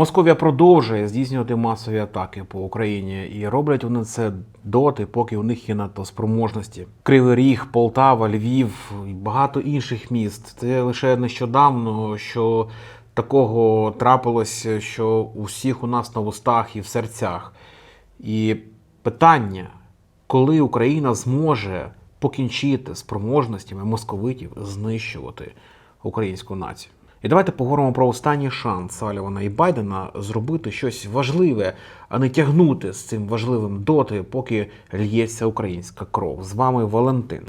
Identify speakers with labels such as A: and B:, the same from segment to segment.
A: Московія продовжує здійснювати масові атаки по Україні, і роблять вони це доти, поки у них є на то спроможності. Кривий Ріг, Полтава, Львів і багато інших міст. Це лише нещодавно, що такого трапилось, що у всіх у нас на вустах і в серцях. І питання, коли Україна зможе покінчити спроможностями московитів знищувати українську націю. І давайте поговоримо про останній шанс Салівана і Байдена зробити щось важливе, а не тягнути з цим важливим доти, поки л'ється українська кров. З вами Валентин.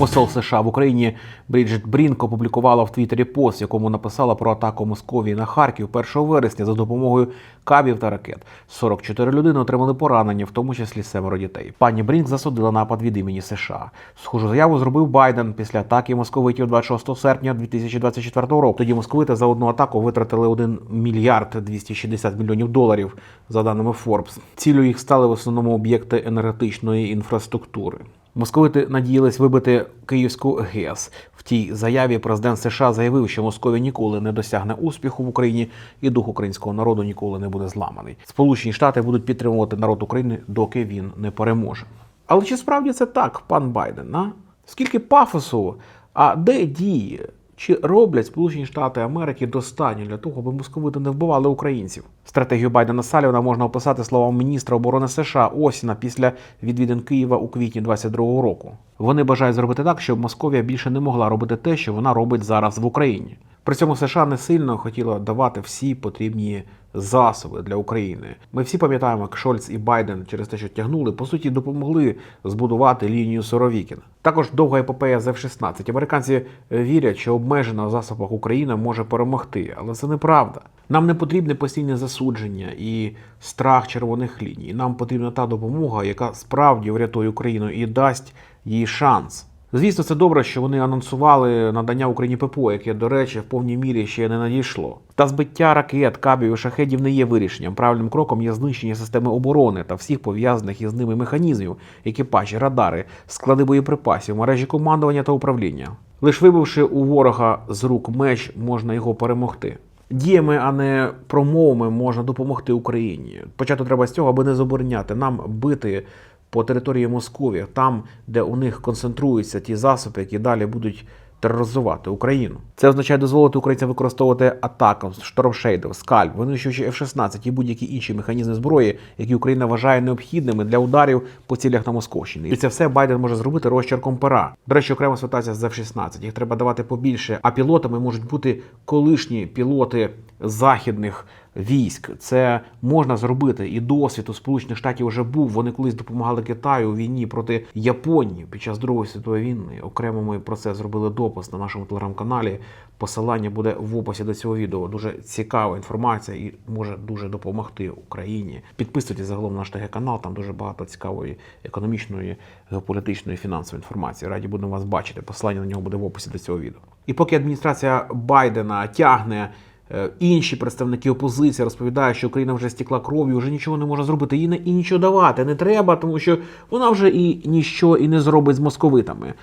A: Посол США в Україні Бріджит Брінк опублікувала в Твіттері пост, в якому написала про атаку Московії на Харків 1 вересня за допомогою кабів та ракет. 44 людини отримали поранення, в тому числі семеро дітей. Пані Брінк засудила напад від імені США. Схожу заяву зробив Байден після атаки московитів 26 серпня 2024 року. Тоді московити за одну атаку витратили 1 мільярд 260 мільйонів доларів, за даними Forbes. Цілю їх стали в основному об'єкти енергетичної інфраструктури. Московити надіялись вибити Київську ГЕС. В тій заяві президент США заявив, що Московія ніколи не досягне успіху в Україні, і дух українського народу ніколи не буде зламаний. Сполучені Штати будуть підтримувати народ України, доки він не переможе. Але чи справді це так, пан Байден? А? Скільки пафосу, а де дії? Чи роблять Сполучені Штати Америки достатньо для того, аби московити не вбивали українців? Стратегію Байдена Салівана можна описати словами міністра оборони США Осіна після відвідин Києва у квітні 22-го року. Вони бажають зробити так, щоб Московія більше не могла робити те, що вона робить зараз в Україні. При цьому США не сильно хотіла давати всі потрібні засоби для України. Ми всі пам'ятаємо, як Шольц і Байден через те, що тягнули, по суті, допомогли збудувати лінію Соровікіна. Також довга епопея з F-16. Американці вірять, що обмежена в засобах Україна може перемогти, але це неправда. Нам не потрібне постійне засудження і страх червоних ліній. Нам потрібна та допомога, яка справді врятує Україну і дасть їй шанс. Звісно, це добре, що вони анонсували надання Україні ППО, яке, до речі, в повній мірі ще не надійшло. Та збиття ракет, кабів і шахедів не є вирішенням. Правильним кроком є знищення системи оборони та всіх пов'язаних із ними механізмів, екіпажі, радари, склади боєприпасів, мережі командування та управління. Лиш вибивши у ворога з рук меч, можна його перемогти. Діями, а не промовами можна допомогти Україні. Почати треба з цього, аби не забороняти нам бити по території Московії, там, де у них концентруються ті засоби, які далі будуть тероризувати Україну. Це означає дозволити українцям використовувати атакам, штормшейдер, скальп, винищуючи F-16 і будь-які інші механізми зброї, які Україна вважає необхідними для ударів по цілях на Московщині. І це все Байден може зробити розчерком пера. До речі, окрема ситуація з F-16. Їх треба давати побільше. А пілотами можуть бути колишні пілоти західних військ. Це можна зробити. І досвід у Сполучених Штатів вже був. Вони колись допомагали Китаю у війні проти Японії під час Другої світової війни. Окремо ми про це зробили допис на нашому телеграм-каналі. Посилання буде в описі до цього відео. Дуже цікава інформація і може дуже допомогти Україні. Підписуйтесь загалом на наш ТГ канал. Там дуже багато цікавої економічної, геополітичної, фінансової інформації. Раді будемо вас бачити. Посилання на нього буде в описі до цього відео. І поки адміністрація Байдена тягне. Е, Інші представники опозиції розповідають, що Україна вже стікла кров'ю, вже нічого не може зробити. Їй не і нічого давати не треба, тому що вона вже і нічого і не зробить з московитами.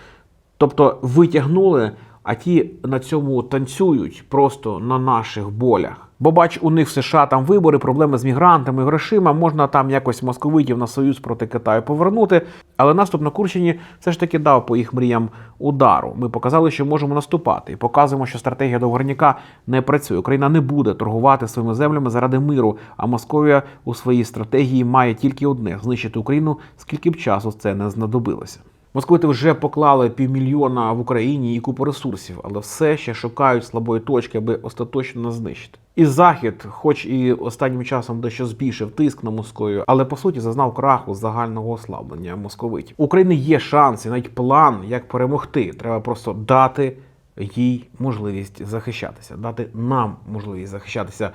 A: Тобто витягнули, а ті на цьому танцюють просто на наших болях. Бо бач, у них в США там вибори, проблеми з мігрантами, грошима, можна там якось московитів на союз проти Китаю повернути. Але наступ на Курщині все ж таки дав по їх мріям удару. Ми показали, що можемо наступати, і показуємо, що стратегія договорняка не працює. Україна не буде торгувати своїми землями заради миру. А Московія у своїй стратегії має тільки одне знищити Україну, скільки б часу це не знадобилося. Московити вже поклали півмільйона в Україні і купу ресурсів, але все ще шукають слабої точки, аби остаточно нас знищити. І захід, хоч і останнім часом дещо збільшив тиск на Московію, але по суті зазнав краху загального ослаблення московитів. України є шанс і навіть план, як перемогти. Треба просто дати їй можливість захищатися, дати нам можливість захищатися.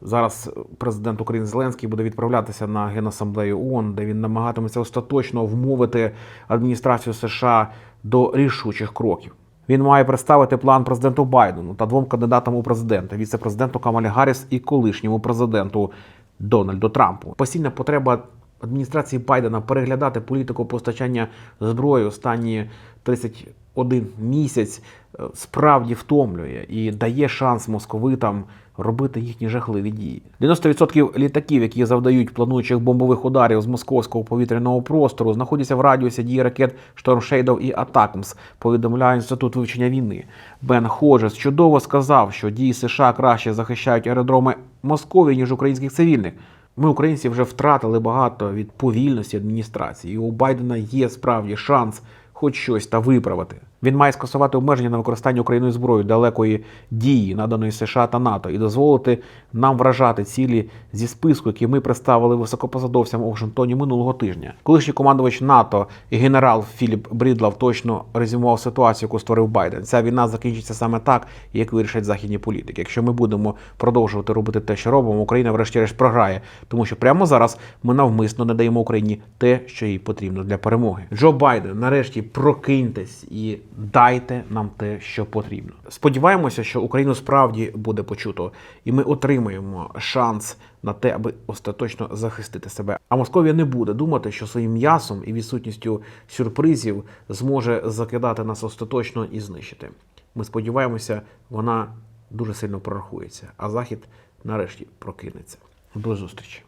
A: Зараз президент України Зеленський буде відправлятися на генасамблею ООН, де він намагатиметься остаточно вмовити адміністрацію США до рішучих кроків. Він має представити план президенту Байдену та двом кандидатам у президенти віце-президенту Камалі Гарріс і колишньому президенту Дональду Трампу. Постійна потреба адміністрації Байдена переглядати політику постачання зброї останні 30 один місяць е, справді втомлює і дає шанс московитам робити їхні жахливі дії. 90% літаків, які завдають плануючих бомбових ударів з московського повітряного простору, знаходяться в радіусі дії ракет Штормшейдов і Атакмс, повідомляє інститут вивчення війни. Бен Ходжес чудово сказав, що дії США краще захищають аеродроми Московії ніж українських цивільних. Ми, українці, вже втратили багато від повільності адміністрації. І у Байдена є справді шанс хоч щось та виправити. Він має скасувати обмеження на використання Україною зброї далекої дії, наданої США та НАТО, і дозволити нам вражати цілі зі списку, який ми представили високопосадовцям у Вашингтоні минулого тижня. Колишній командувач НАТО і генерал Філіп Брідлав точно резюмував ситуацію, яку створив Байден. Ця війна закінчиться саме так, як вирішать західні політики. Якщо ми будемо продовжувати робити те, що робимо, Україна врешті-решт програє, тому що прямо зараз ми навмисно не даємо Україні те, що їй потрібно для перемоги. Джо Байден, нарешті прокиньтесь і дайте нам те, що потрібно. Сподіваємося, що Україну справді буде почуто, і ми отримаємо шанс на те, аби остаточно захистити себе. А Московія не буде думати, що своїм м'ясом і відсутністю сюрпризів зможе закидати нас остаточно і знищити. Ми сподіваємося, вона дуже сильно прорахується, а захід нарешті прокинеться. До зустрічі.